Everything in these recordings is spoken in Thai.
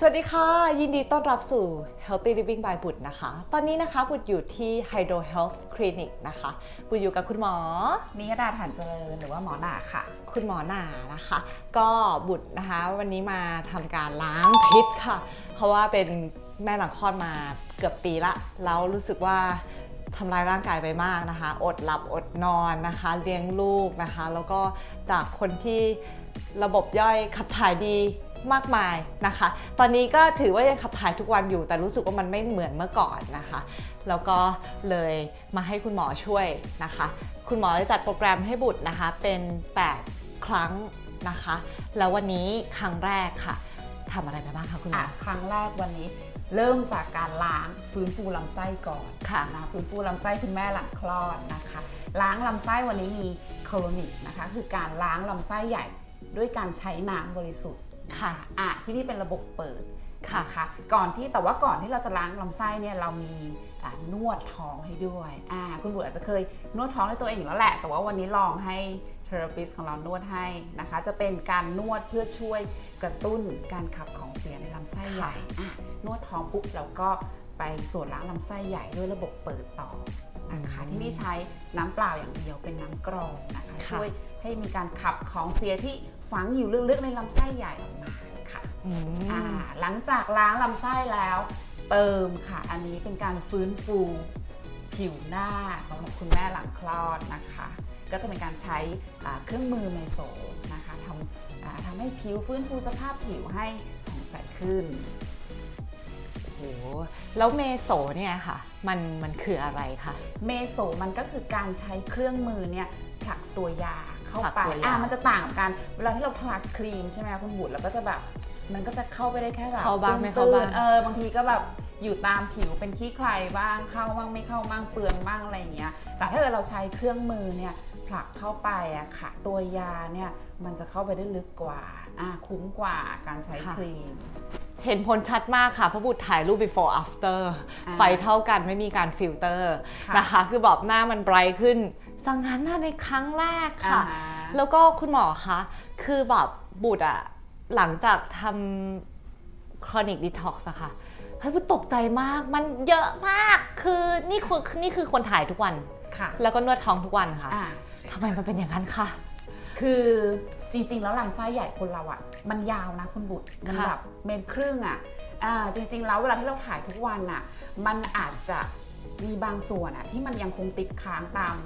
สวัสดีค่ะ ยินดีต้อนรับสู่ Healthy Living by บุตรนะคะ ตอนนี้นะคะบุตรอยู่ที่ Hydro Health Clinic นะคะ บุตรอยู่กับคุณหมอนิยดาฐานเจริญหรือว่าหมอหนาค่ะ คุณหมอหนานะคะ ก็บุตรนะคะวันนี้มาทำการล้างพิษค่ะ เพราะว่าเป็นแม่หลังคลอดมาเกือบปีละ แล้วรู้สึกว่าทำลายร่างกายไปมากนะคะ อดหลับอดนอนนะคะ เลี้ยงลูกนะคะ แล้วก็จากคนที่ระบบย่อยขับถ่ายดี มากมายนะคะ ตอนนี้ก็ถือว่ายังขับถ่ายทุกวันอยู่ แต่รู้สึกว่ามันไม่เหมือนเมื่อก่อนนะคะ แล้วก็เลยมาให้คุณหมอช่วยนะคะ คุณหมอเลยจัดโปรแกรมให้บุตรนะคะเป็น 8 ครั้งนะคะ แล้ววันนี้ครั้งแรกค่ะทำอะไรไปบ้างคะคุณหมอะอครั้งแรกวันนี้เริ่มจากการล้างฟื้นฟูลำไส้ก่อนค่ะนะฟื้นฟูลำไส้คุณแม่หลังคลอดนะคะ ล้างลำไส้วันนี้มีโคลนิกนะคะ คือการล้างลำไส้ใหญ่ด้วยการใช้น้ำบริสุทธิ์ ค่ะอะที่นี่เป็นระบบเปิดค่ะนะคะก่อนที่แต่ว่าก่อนที่เราจะล้างลำไส้เนี่ยเรามีอ่านวดท้องให้ด้วยอ่าคุณบุตรอาจจะเคยนวดท้องให้ตัวเองอยู่แล้วแหละ แต่ว่าวันนี้ลองให้เทอราปิสของเรานวดให้นะคะ จะเป็นการนวดเพื่อช่วยกระตุ้นการขับของเสียในลำไส้ใหญ่อะนวดท้องปุ๊บเราก็ไปส่วนล้างลำไส้ใหญ่ด้วยระบบเปิดต่อนะคะอืมที่นี่ใช้น้ำเปล่าอย่างเดียวเป็นน้ำกรองนะคะค่ะช่วยให้มีการขับของเสียที่ ฝังอยู่ลึกๆในลำไส้ใหญ่ออกมาค่ะอืมอ่าหลังจากล้างลำไส้แล้ว เติมค่ะ อันนี้เป็นการฟื้นฟูผิวหน้าสำหรับคุณแม่หลังคลอดนะคะ ก็จะเป็นการใช้อ่าเครื่องมือเมโซนะคะทำอ่าทำให้ผิวฟื้นฟูสภาพผิวให้ผ่องใสขึ้นโอ้โหแล้วเมโสเนี่ยค่ะ มันมันคืออะไรคะ เมโซมันก็คือการใช้เครื่องมือเนี่ยผลักตัวยา เข้าผลักไปตัวยาอ่ามันจะต่างกับการเวลาที่เราทาครีมใช่ไหมคะคุณบุตรแล้วก็จะแบบมันก็จะเข้าไปได้แค่แบบเข้าบ้างไม่เข้าตื้บ้านงๆเออบางทีก็แบบอยู่ตามผิวเป็นขี้ใครบ้างเข้าบ้างไม่เข้าบ้างเปลืองบ้างอะไรอย่างเงี้ย แต่ถ้าเกิดเราใช้เครื่องมือเนี่ยผลักเข้าไปอะค่ะ ตัวยาเนี่ยมันจะเข้าไปได้ลึกกว่าอ่าคุ้มกว่าการใช้ครีม เห็นผลชัดมากค่ะเพราะบุตรถ่ายรูป before after อ่าไฟเท่ากันไม่มีการฟิลเตอร์ค่ะนะคะ คือแบบหน้ามันไบรท์ขึ้นสังหารหน้าในครั้งแรกค่ะอ่าแล้วก็คุณหมอคะคือแบบบุตรอะหลังจากทำ chronic detox อะค่ะเฮ้ยบุตรตกใจมากมันเยอะมากคือนี่คือนี่คือคนถ่ายทุกวันค่ะแล้วก็นวดท้องทุกวันค่ะอ่าทำไมมันเป็นอย่างนั้นคะคือจริง ๆ แล้วลำไส้ใหญ่คนเราอะ่ะมันยาวนะคุณบุตรมันค่ะแบบเมตรครึ่งอะ่ะอ่าจริง ๆ แล้วเวลาที่เราถ่ายทุกวันอะมันอาจจะมีบางส่วนอะ่ะที่มันยังคงติดค้างตาม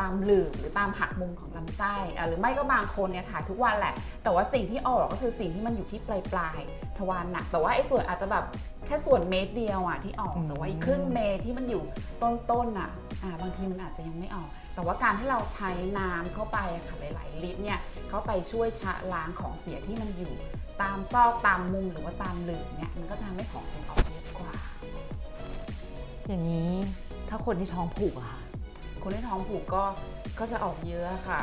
ตามหลืบหรือตามหักมุมของลำไส้อะหรือไม่ก็บางคนเนี่ยถ่ายทุกวันแหละ แต่ว่าสิ่งที่ออกก็คือสิ่งที่มันอยู่ที่ปลายปลายๆทวารหนัก แต่ว่าไอ้ส่วนอาจจะแบบแค่ส่วนเมตรเดียวอะที่ออกอืมแต่ว่าอีกครึ่งเมตรที่มันอยู่ต้นๆอะอ่าบางทีมันอาจจะยังไม่ออก แต่ว่าการที่เราใช้น้ำเข้าไปอะค่ะหลาย ๆ ลิตรเนี่ยเข้าไปช่วยชะล้างของเสียที่มันอยู่ ตามซอกตามมุมหรือว่าตามหลืบเนี่ยมันก็จะทำให้ของเสียออกเยอะกว่า อย่างนี้ถ้าคนที่ท้องผูกอะค่ะ คนที่ท้องผูกก็ก็จะออกเยอะค่ะ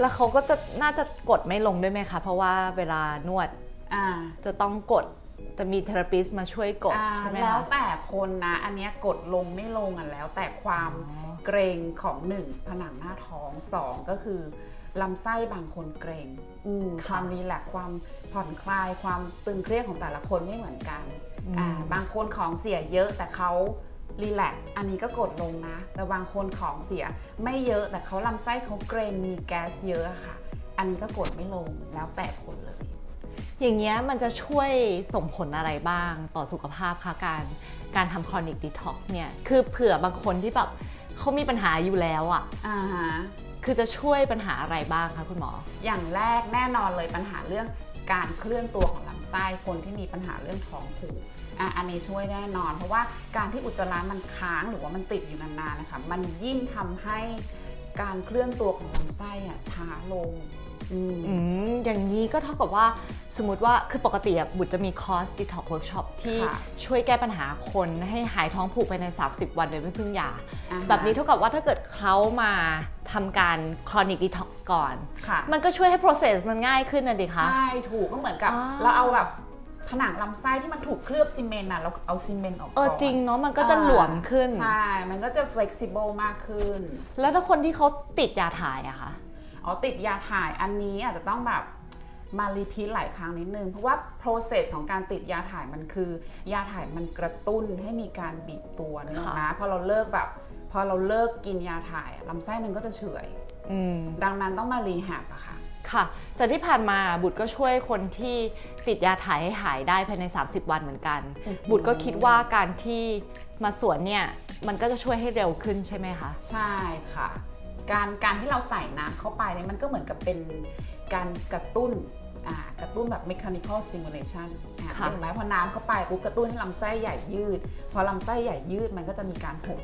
แล้วเขาก็จะน่าจะกดไม่ลงด้วยไหมคะ เพราะว่าเวลานวดอ่า จะต้องกด จะมีเทอราปิสมาช่วยกดอ่าใช่ไหมแล้วคะแต่คนนะ อันเนี้ยกดลงไม่ลงอะแล้ว แต่ความอ๋อเกรงของหนึ่งผนังหน้าท้องสองก็คือลำไส้บางคนเกรงอืมความรีแลกซ์ความผ่อนคลายความตึงเครียดของแต่ละคนไม่เหมือนกันอืมอ่าบางคนของเสียเยอะแต่เขารีแลกซ์อันนี้ก็กดลงนะ แต่บางคนของเสียไม่เยอะแต่เขาลำไส้เขาเกรงมีแก๊สเยอะอะค่ะ อันนี้ก็กดไม่ลงแล้วแต่คนเลย อย่างเงี้ยมันจะช่วยส่งผลอะไรบ้างต่อสุขภาพคะการการทำครอนิกดีท็อกเนี่ยคือเผื่อบางคนที่แบบเขามีปัญหาอยู่แล้วอะ่ะอ่าฮะคือจะช่วยปัญหาอะไรบ้างคะคุณหมอ อย่างแรกแน่นอนเลยปัญหาเรื่องการเคลื่อนตัวของลำไส้คนที่มีปัญหาเรื่องท้องผูกอะอันนี้ช่วยแน่นอน เพราะว่าการที่อุจจาระมันค้างหรือว่ามันติดอยู่นานๆนะคะมันยิ่งทำให้การเคลื่อนตัวของลำไส้อะช้าลง อืมอืมอย่างนี้ก็เท่ากับว่าสมมติว่าคือปกติอะบุตรจะมีคอร์สดีท็อกเวิร์กช็อปที่ค่ะช่วยแก้ปัญหาคนให้หายท้องผูกภายใน 30 วันโดยไม่พึ่งยาอ่าฮะแบบนี้เท่ากับว่าถ้าเกิดเขามาทำการ chronic detox ก่อนค่ะมันก็ช่วยให้ process มันง่ายขึ้นนะดิคะ ใช่ ถูกก็เหมือนกับอ่าเราเอาแบบผนังลำไส้ที่มันถูกเคลือบซีเมนต์น่ะเราเอาซีเมนต์ออกเอก่ออนจริงเนาะมันก็จะหลวมขึ้น ใช่ มันก็จะ flexible มากขึ้น แล้วถ้าคนที่เขาติดยาถ่ายอะคะ อ๋อติดยาถ่ายอันนี้อาจจะต้องแบบมารีพีทหลายครั้งนิดนึง เพราะว่า process ของการติดยาถ่ายมันคือ ยาถ่ายมันกระตุ้นให้มีการบีบตัวนึกออกนะพอเราเลิกแบบ พอเราเลิกกินยาถ่ายอะลำไส้มันก็จะเฉื่อยอืมดังนั้นต้องมารีแฮบอะค่ะค่ะ แต่ที่ผ่านมาบุตรก็ช่วยคนที่ติดยาถ่ายให้หายได้ภายใน 30 วันเหมือนกันอือหือบุตรก็คิดว่าการที่มาสวนเนี่ยมันก็จะช่วยให้เร็วขึ้นใช่ไหมคะ ใช่ค่ะ การการที่เราใส่น้ำเข้าไปเนี่ยมันก็เหมือนกับเป็นการกระตุ้นอ่ากระตุ้นแบบ mechanical stimulation อ่าค่ะเห็นไหมพอน้ำเข้าไปปุ๊บกระตุ้นให้ลำไส้ใหญ่ยืด พอลำไส้ใหญ่ยืดมันก็จะมีการหด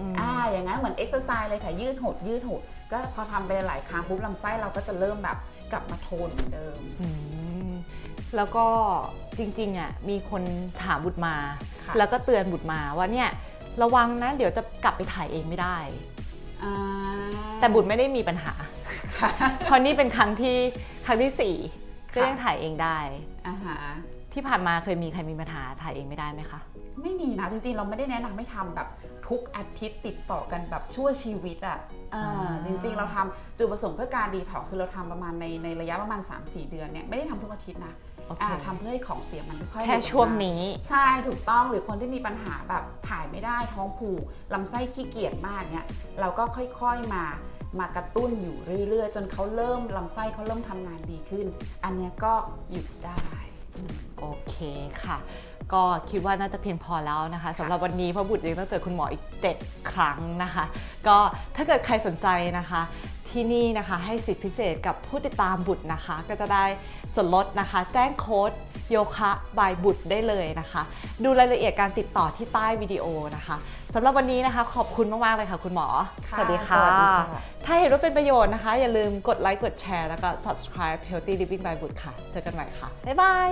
อืมอ่าอย่างนั้นเหมือนเอ็กซ์ไซส์เลยค่ะยืดหดยืดหด ก็พอทำไปหลายครั้งปุ๊บลำไส้เราก็จะเริ่มแบบกลับมาโทนเหมือนเดิมอืมแล้วก็จริงๆอะมีคนถามบุตรมาค่ะแล้วก็เตือนบุตรมาว่าเนี่ยระวังนะเดี๋ยวจะกลับไปถ่ายเองไม่ได้อ่า แต่บุตรไม่ได้มีปัญหาค่ะเพราะนี่เป็นครั้งที่ครั้งที่สี่ก็ค่ะยังถ่ายเองได้อ่าฮะที่ผ่านมาเคยมีใครมีปัญหาถ่ายเองไม่ได้ไหมคะ ไม่มีนะจริงๆ เราไม่ได้แนะนำให้ทำแบบทุกอาทิตย์ติดต่อกันแบบชั่วชีวิตอะ่ะอ่าอ่าจริงๆ เราทำจุดประสงค์เพื่อการดีท็อกซ์คือเราทำประมาณในในระยะประมาณ 3-4 เดือนเนี่ยไม่ได้ทำทุกอาทิตย์นะ โอเค อ่าทำเพื่อให้ของเสียมันค่อยๆแค่หลุดออกมา ช่วงนี้ ใช่ถูกต้องหรือคนที่มีปัญหาแบบถ่ายไม่ได้ท้องผูกลำไส้ขี้เกียจมากเนี่ยเราก็ค่อยๆมามากระตุ้นอยู่เรื่อยๆ จนเขาเริ่มลำไส้เขาเริ่มทำงานดีขึ้น อันเนี้ยก็หยุดได้อืม โอเคค่ะ ก็คิดว่าน่าจะเพียงพอแล้วนะคะสำหรับวันนี้เพราะบุตรยังต้องเจอคุณหมออีก 7 ครั้งนะคะ ก็ถ้าเกิดใครสนใจนะคะ ที่นี่นะคะ ให้สิทธิพิเศษกับผู้ติดตามบุตรนะคะ ก็จะได้ส่วนลดนะคะ แจ้งโค้ดโยคะบายบุตรได้เลยนะคะ ดูรายละเอียดการติดต่อที่ใต้วิดีโอนะคะสำหรับวันนี้นะคะ ขอบคุณมาก ๆ เลยค่ะ คุณหมอค่ะสวัสดีค่ะสวัสดีค่ะ ถ้าเห็นว่าเป็นประโยชน์นะคะ อย่าลืมกดไลค์กดแชร์แล้วก็ subscribe Healthy Living by บุตรค่ะ เจอกันใหม่ค่ะ บ๊ายบาย